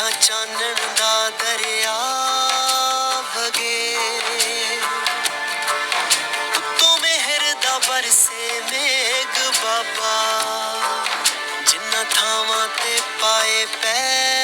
ਹੇਠਾਂ ਚਾਨਣ ਦਾ ਦਰਿਆ ਵਗੇ। ਉਤੋਂ ਮਹਿਰ ਦਾ ਬਰਸੇ ਮੇਗ ਬਾਬਾ। ਜਿੰਨਾ ਥਾਵਾਂ ਤੇ ਪਾਏ ਪੈ